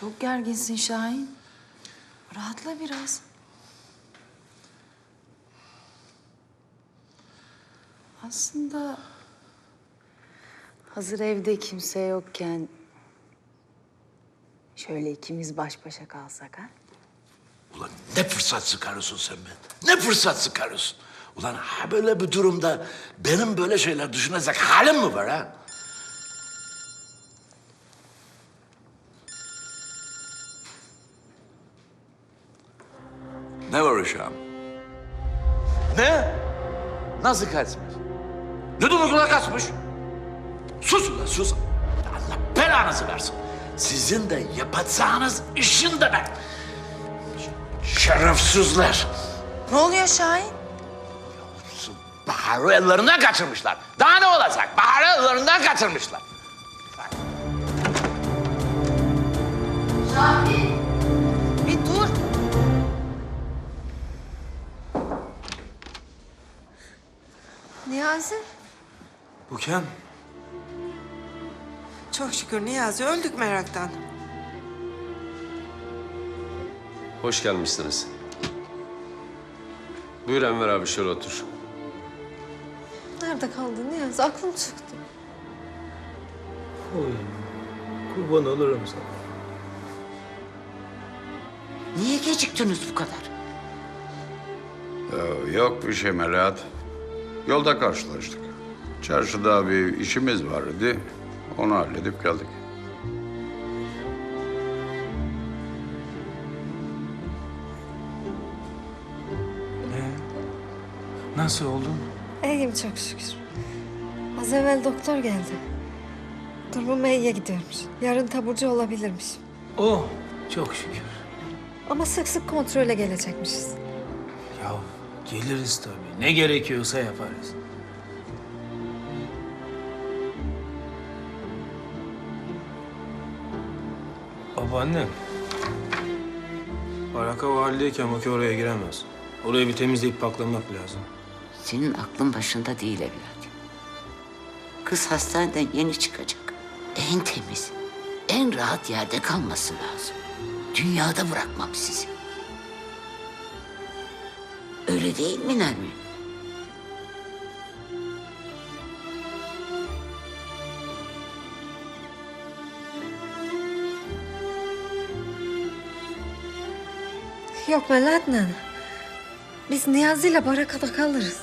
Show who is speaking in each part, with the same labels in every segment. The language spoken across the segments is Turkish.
Speaker 1: Çok gerginsin Şahin. Rahatla biraz. Aslında hazır evde kimse yokken şöyle ikimiz baş başa kalsak ha?
Speaker 2: Ulan ne fırsat sıkarıyorsun sen be? Ne fırsat sıkarıyorsun? Ulan ha böyle bir durumda benim böyle şeyler düşünecek halim mi var ha? Ne var uşağım? Ne? Nasıl kaçmış? Ne durumda kaçmış? Sus ulan sus. Allah belanızı versin. Sizin de yapacağınız işin de ben. Şerefsizler.
Speaker 1: Ne oluyor Şahin?
Speaker 2: Bahar'ı ellerinden kaçırmışlar. Daha ne olacak? Bahar'ı ellerinden kaçırmışlar.
Speaker 1: Bir
Speaker 3: Niyazi,
Speaker 4: Bukem.
Speaker 3: çok şükür Niyazi öldük meraktan.
Speaker 5: Hoş gelmişsiniz. Buyur Enver abi şöyle otur.
Speaker 3: Nerede kaldın Niyazi? Aklım çıktı.
Speaker 4: Oy, kurban olurum sana.
Speaker 6: Niye geciktiniz bu kadar?
Speaker 7: Yok bir şey Melahat. Yolda karşılaştık. Çarşıda bir işimiz vardı. Onu halledip geldik.
Speaker 4: Nasıl oldun?
Speaker 3: İyiyim çok şükür. Az evvel doktor geldi. Durumum iyiye gidiyormuş. Yarın taburcu olabilirmiş.
Speaker 4: Oh, çok şükür.
Speaker 3: Ama sık sık kontrole gelecekmişiz.
Speaker 4: Ya geliriz tabii. Ne gerekiyorsa yaparız. Babaannem. Baraka o haldeyken Baki oraya giremez. Orayı bir temizleyip paklamak lazım.
Speaker 6: Senin aklın başında değil evladım. Kız hastaneden yeni çıkacak. En temiz, en rahat yerde kalması lazım. Dünyada bırakmam sizi. Öyle değil mi Nermin?
Speaker 3: Yok nene. Biz Niyazi ile Baraka'da kalırız.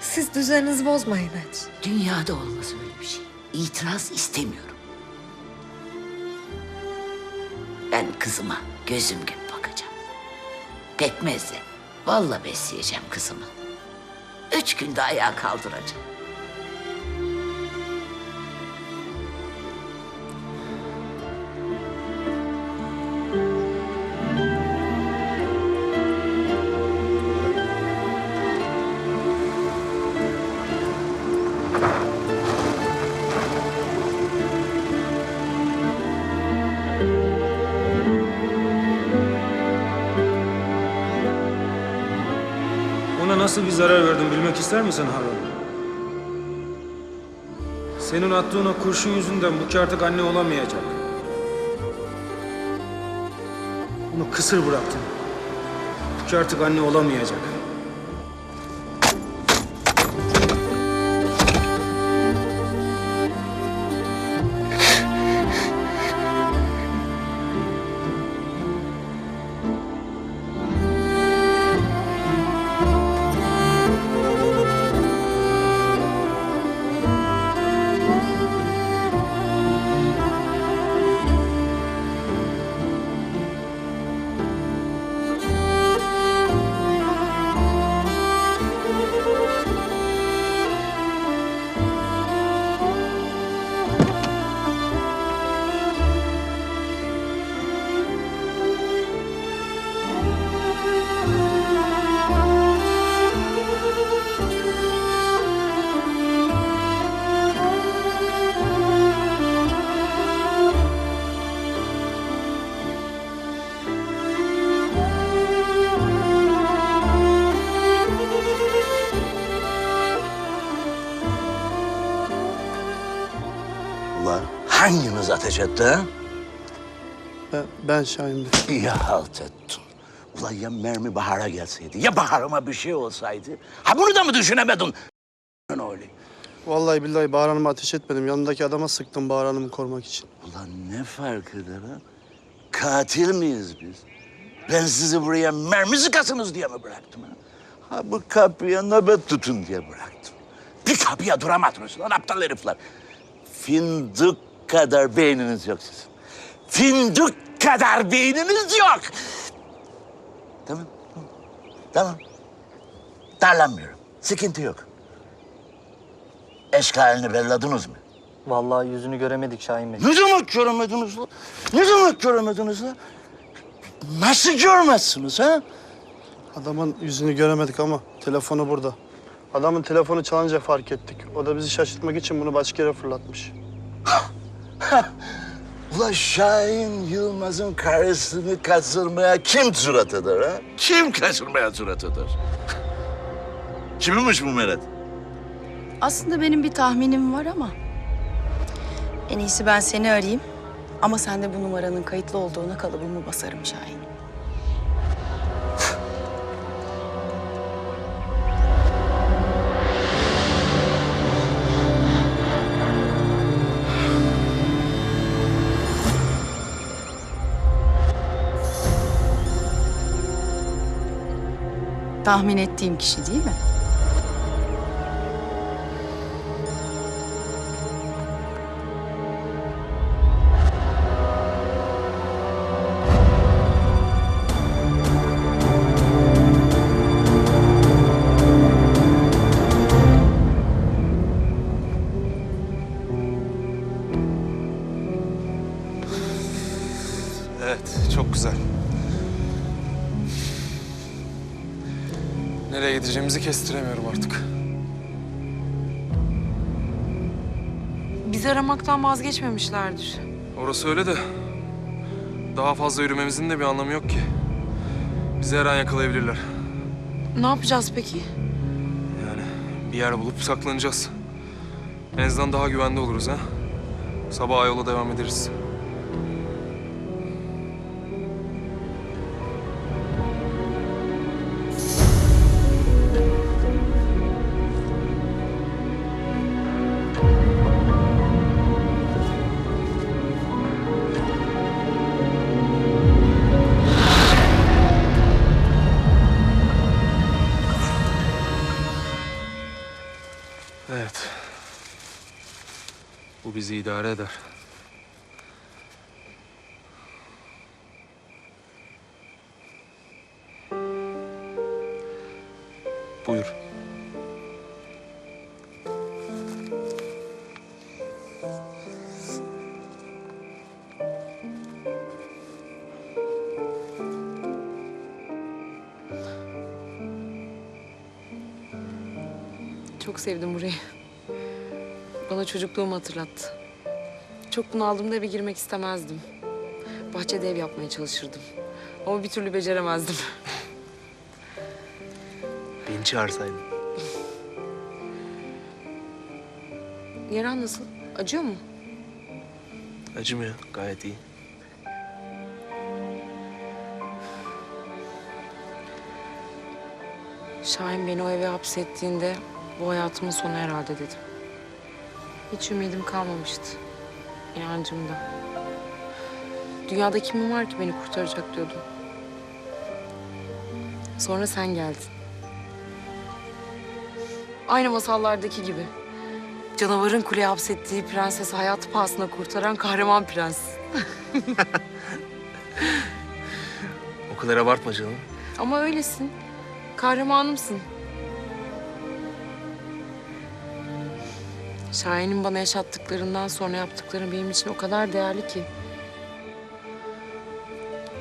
Speaker 3: Siz düzeninizi bozmayın hiç.
Speaker 6: Dünyada olmaz öyle bir şey. İtiraz istemiyorum. Ben kızıma gözüm gibi bakacağım. Pekmezle valla besleyeceğim kızımı. Üç günde ayağa kaldıracağım.
Speaker 4: Nasıl bir zarar verdim bilmek ister misin Harun? Senin attığın o kurşun yüzünden bu ki artık anne olamayacak. Onu kısır bıraktın. Bu ki artık anne olamayacak.
Speaker 2: Ulan hanginiz ateş etti ha?
Speaker 8: Ben, ben Şahin Bey.
Speaker 2: İyi halt ettin. Ulan ya mermi Bahar'a gelseydi, ya Bahar'ıma bir şey olsaydı. Ha bunu da mı düşünemedin? Öyle.
Speaker 8: Vallahi billahi Bahar Hanım'a ateş etmedim. Yanındaki adama sıktım Bahar Hanım'ı korumak için.
Speaker 2: Ulan ne fark eder ha? Katil miyiz biz? Ben sizi buraya mermi sıkasınız diye mi bıraktım ha? Ha bu kapıya nöbet tutun diye bıraktım. Bir kapıya duramadınız lan aptal herifler. Fındık kadar beyniniz yok sizin. Fındık kadar beyniniz yok. Tamam, tamam. Tamam. Darlanmıyorum. Sıkıntı yok. Eşkalini belladınız mı?
Speaker 9: Vallahi yüzünü göremedik Şahin Bey.
Speaker 2: Ne demek göremediniz lan? Ne demek göremediniz lan? Nasıl görmezsiniz ha?
Speaker 8: Adamın yüzünü göremedik ama telefonu burada. Adamın telefonu çalınca fark ettik. O da bizi şaşırtmak için bunu başka yere fırlatmış.
Speaker 2: Ula Şahin Yılmaz'ın karısını kaçırmaya kim surat eder ha? Kim kaçırmaya surat eder? Kiminmiş bu Meret?
Speaker 1: Aslında benim bir tahminim var ama... En iyisi ben seni arayayım. Ama sen de bu numaranın kayıtlı olduğuna kalıbımı basarım Şahin. Tahmin ettiğim kişi değil mi?
Speaker 4: Evet, çok güzel. Nereye gideceğimizi kestiremiyorum artık.
Speaker 10: Bizi aramaktan vazgeçmemişlerdir.
Speaker 4: Orası öyle de daha fazla yürümemizin de bir anlamı yok ki. Bizi her an yakalayabilirler.
Speaker 10: Ne yapacağız peki?
Speaker 4: Yani bir yer bulup saklanacağız. En azından daha güvende oluruz ha. Sabah yola devam ederiz. Bu bizi idare eder. Buyur.
Speaker 10: Çok sevdim burayı. Bana çocukluğumu hatırlattı. Çok bunaldığımda eve girmek istemezdim. Bahçede ev yapmaya çalışırdım. Ama bir türlü beceremezdim.
Speaker 9: Beni çağırsaydın.
Speaker 10: Yaran nasıl? Acıyor mu?
Speaker 9: Acımıyor. Gayet iyi.
Speaker 10: Şahin beni o eve hapsettiğinde bu hayatımın sonu herhalde dedim. Hiç ümidim kalmamıştı. İnancım da. Dünyada kimim var ki beni kurtaracak diyordum. Sonra sen geldin. Aynı masallardaki gibi. Canavarın kuleye hapsettiği prensesi hayatı pahasına kurtaran kahraman prens.
Speaker 9: O kadar abartma canım.
Speaker 10: Ama öylesin. Kahramanımsın. Şahin'in bana yaşattıklarından sonra yaptıkların benim için o kadar değerli ki.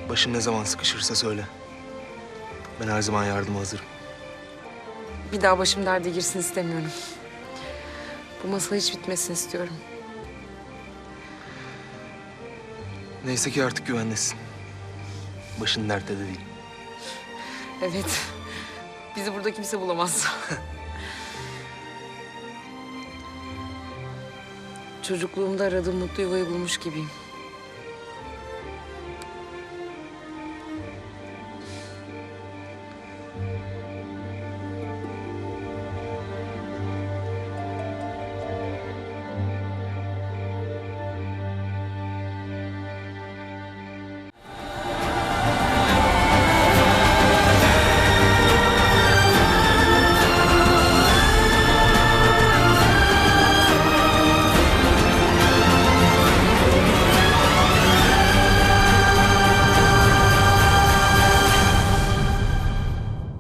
Speaker 9: Başın ne zaman sıkışırsa söyle. Ben her zaman yardıma hazırım.
Speaker 10: Bir daha başım derde girsin istemiyorum. Bu masal hiç bitmesin istiyorum.
Speaker 9: Neyse ki artık güvendesin. Başın dertte de değil.
Speaker 10: Evet. Bizi burada kimse bulamaz. Çocukluğumda aradığım mutlu yuvayı bulmuş gibiyim.